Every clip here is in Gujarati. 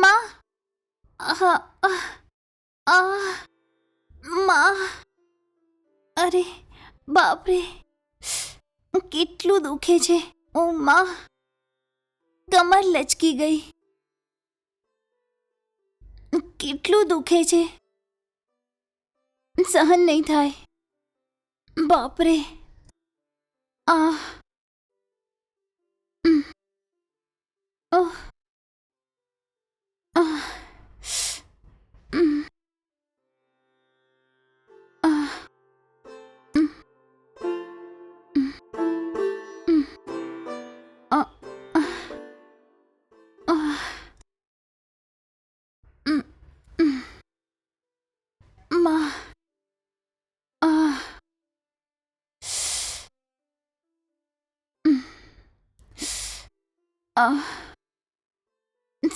માં આહ, આહ, આહ, માં અરે બાપરે. કેટલું દુખે છે. ઓ માં. કમર લચકી ગઈ. કેટલું દુખે છે. સહન નહીં થાય. બાપરે. આ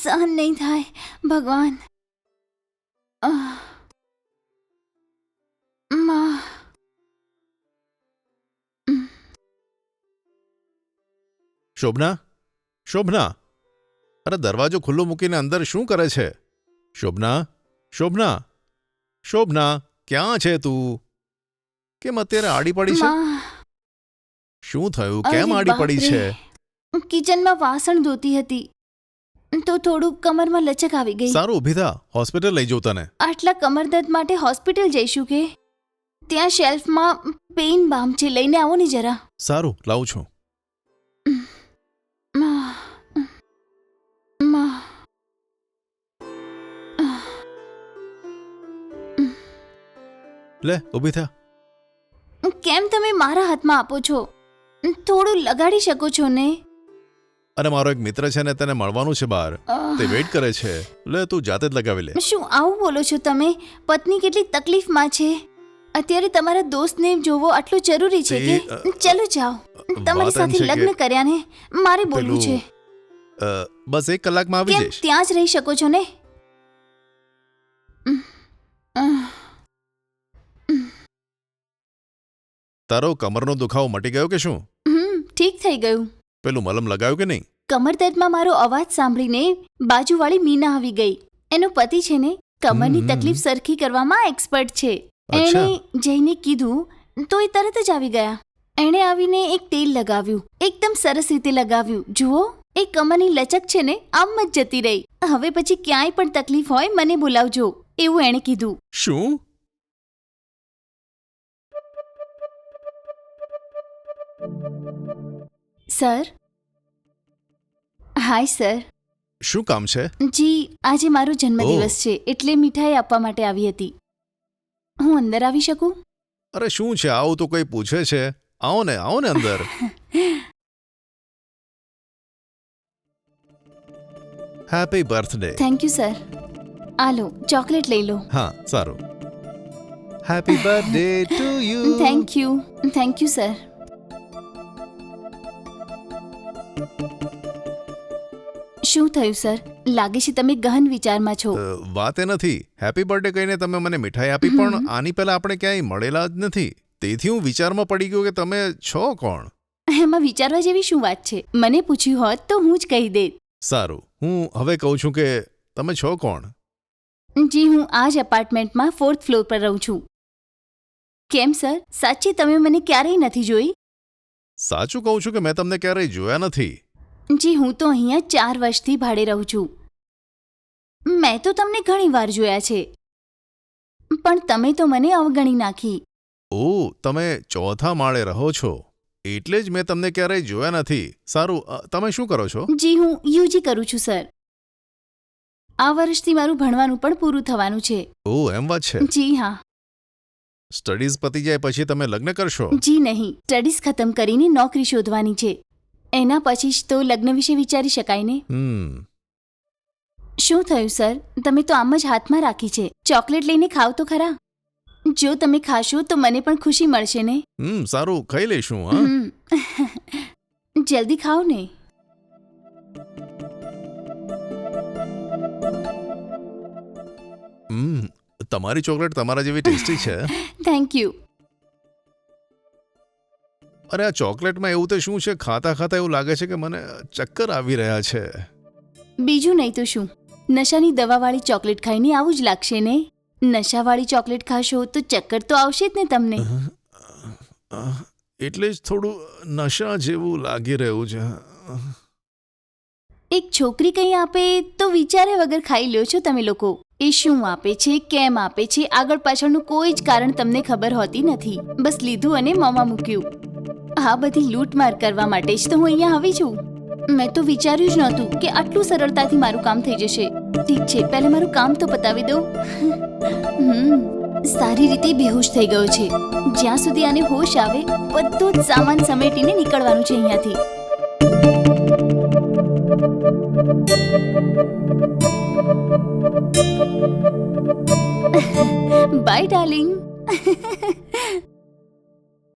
સહન નહીં થાય ભગવાન. માં. શોભના શોભના. અરે દરવાજો ખુલ્લો મૂકીને અંદર શું કરે છે? શોભના શોભના શોભના ક્યાં છે તું? કેમ અત્યારે આડી પડી છે? શું થયું? કેમ આડી પડી છે? બાપરે. કિચનમાં વાસણ ધોતી હતી. તો થોડું કમરમાં લચક આવી ગઈ. સારું ઊભી થા હોસ્પિટલ લઈ જાઉં તને. આટલા કમર દર્દ માટે હોસ્પિટલ જઈશું કે? ત્યાં શેલ્ફમાં પેઇન બામ છે. લઈને આવો ને જરા. સારું લાવું છું. લે ઊભી થા કેમ તમે મારા હાથમાં આપો છો? થોડું લગાડી શકો છો ને? અરે મારો એક મિત્ર છે ને તેને મળવાનું છે બહાર. તે વેઇટ કરે છે. લે તું જાતે જ લગાવી લે. શું આવું બોલો છો તમે? પત્ની કેટલી તકલીફમાં છે? અત્યારે તમારા દોસ્તને જોવો આટલું જરૂરી છે કે? ચલો જાઓ. તમારી સાથે લગ્ન કર્યા ને મારે બોલવું છે. બસ એક કલાકમાં આવી જઈશ. ત્યાં જ રહી શકો છો ને? તારો કમરનો દુખાવો મટી ગયો કે શું? ઠીક થઈ ગયું. પેલું મલમ લગાવ્યું કે નહીં? કમર દર્દમાં મારો અવાજ સાંભળીને બાજુવાળી મીના આવી ગઈ. એનો પતિ છે ને કમરની તકલીફ સરખી કરવામાં એક્સપર્ટ છે. એણે જઈને કીધું તો એ તરત જ આવી ગયા. એણે આવીને એક તેલ લગાવ્યું. એકદમ સરસ રીતે લગાવ્યું. જુઓ એ કમરની લચક છે ને આમ જ જતી રહી. હવે પછી ક્યાંય પણ તકલીફ હોય મને બોલાવજો એવું એણે કીધું. શું? સર? Hi sir. શું કામ છે? જી આજે મારો જન્મદિવસ છે એટલે મીઠાઈ આપવા માટે આવી હતી. હું અંદર આવી શકું? અરે શું છે? આવું તો કોઈ પૂછે છે. આવો ને આવો ને અંદર. Happy birthday thank you sir આ લો ચોકલેટ લઈ લો. હા સારું. Happy birthday to you thank you thank you sir શું થયું સર? લાગે છે તમે ગહન વિચારમાં છો. વાત એ નથી. હેપી બર્થડે કહીને તમે મને મીઠાઈ આપી પણ આની પહેલા આપણે ક્યાંય મળેલા જ નથી. તેથી હું વિચારમાં પડી ગયો કે તમે છો કોણ? એમાં વિચારવા જેવી શું વાત છે? મને પૂછ્યું હોત તો હું જ કહી દેત સારું. હું હવે કહું છું કે તમે છો કોણ? જી હું આ જ એપાર્ટમેન્ટમાં ફોર્થ ફ્લોર પર રહું છું. કેમ સર? સાચી તમે મને ક્યારેય નથી જોઈ? સાચું કહું છું કે મેં તમને ક્યારેય જોયા નથી. જી હું તો અહીંયા ચાર વર્ષથી ભાડે રહું છું. મેં તો તમને ઘણી વાર જોયા છે. પણ તમે તો મને અવગણી નાખી. ઓ તમે ચોથા માળે રહો છો. એટલે જ મેં તમને ક્યારેય જોયા નથી. સારું અ, તમે શું કરો છો? જી હું યુજી કરું છું સર. આ વર્ષથી મારું ભણવાનું પણ પૂરું થવાનું છે. ઓ એમ વાત છે. જી હા. સ્ટડીઝ પતી જાય પછી તમે લગ્ન કરશો? જી નહીં. સ્ટડીઝ ખતમ કરીને નોકરી શોધવાની છે. એના પછી જ તો લગ્ન વિશે વિચારી શકાય ને? હમ. શું થયું સર? તમે તો આમ જ હાથમાં રાખી છે. ચોકલેટ લઈને ખાવ તો ખરા? જો તમે ખાશો તો મને પણ ખુશી મળશે ને? હમ સારું. ખાઈ લઈશું હા? હમ. જલ્દી ખાઓ ને. તમારી ચોકલેટ તમારા જેવી ટેસ્ટી છે. થેન્ક યુ અરે આ ચોકલેટમાં એવું તો શું છે? ખાતા ખાતા એવું લાગે છે કે મને ચક્કર આવી રહ્યા છે. બીજું નહીં તો શું? નશાની દવાવાળી ચોકલેટ ખાઈને આવું જ લાગશે ને? નશાવાળી ચોકલેટ ખાશો તો ચક્કર તો આવશે જ ને તમને. એટલે જ થોડું નશા જેવું લાગી રહ્યું છે. એક છોકરી કંઈ આપે તો વિચારે વગર ખાઈ લ્યો છો તમે લોકો. એ શું આપે છે? કેમ આપે છે? આગળ પાછળનું કોઈ જ કારણ તમને ખબર હોતી નથી. બસ લીધું અને મોંમાં મૂક્યું. આ બધી લૂંટમાર કરવા માટે જ તો હું અહીંયા આવી છું. મેં તો વિચાર્યું જ નહોતું કે આટલું સરળતાથી મારું કામ થઈ જશે. ઠીક છે, પહેલા મારું કામ તો પતાવી દઉં. સારી રીતે બેહોશ થઈ ગયો છે. જ્યાં સુધી આને હોશ આવે, બધો જ સામાન સમેટીને નીકળવાનું છે અહીંયાથી. By darling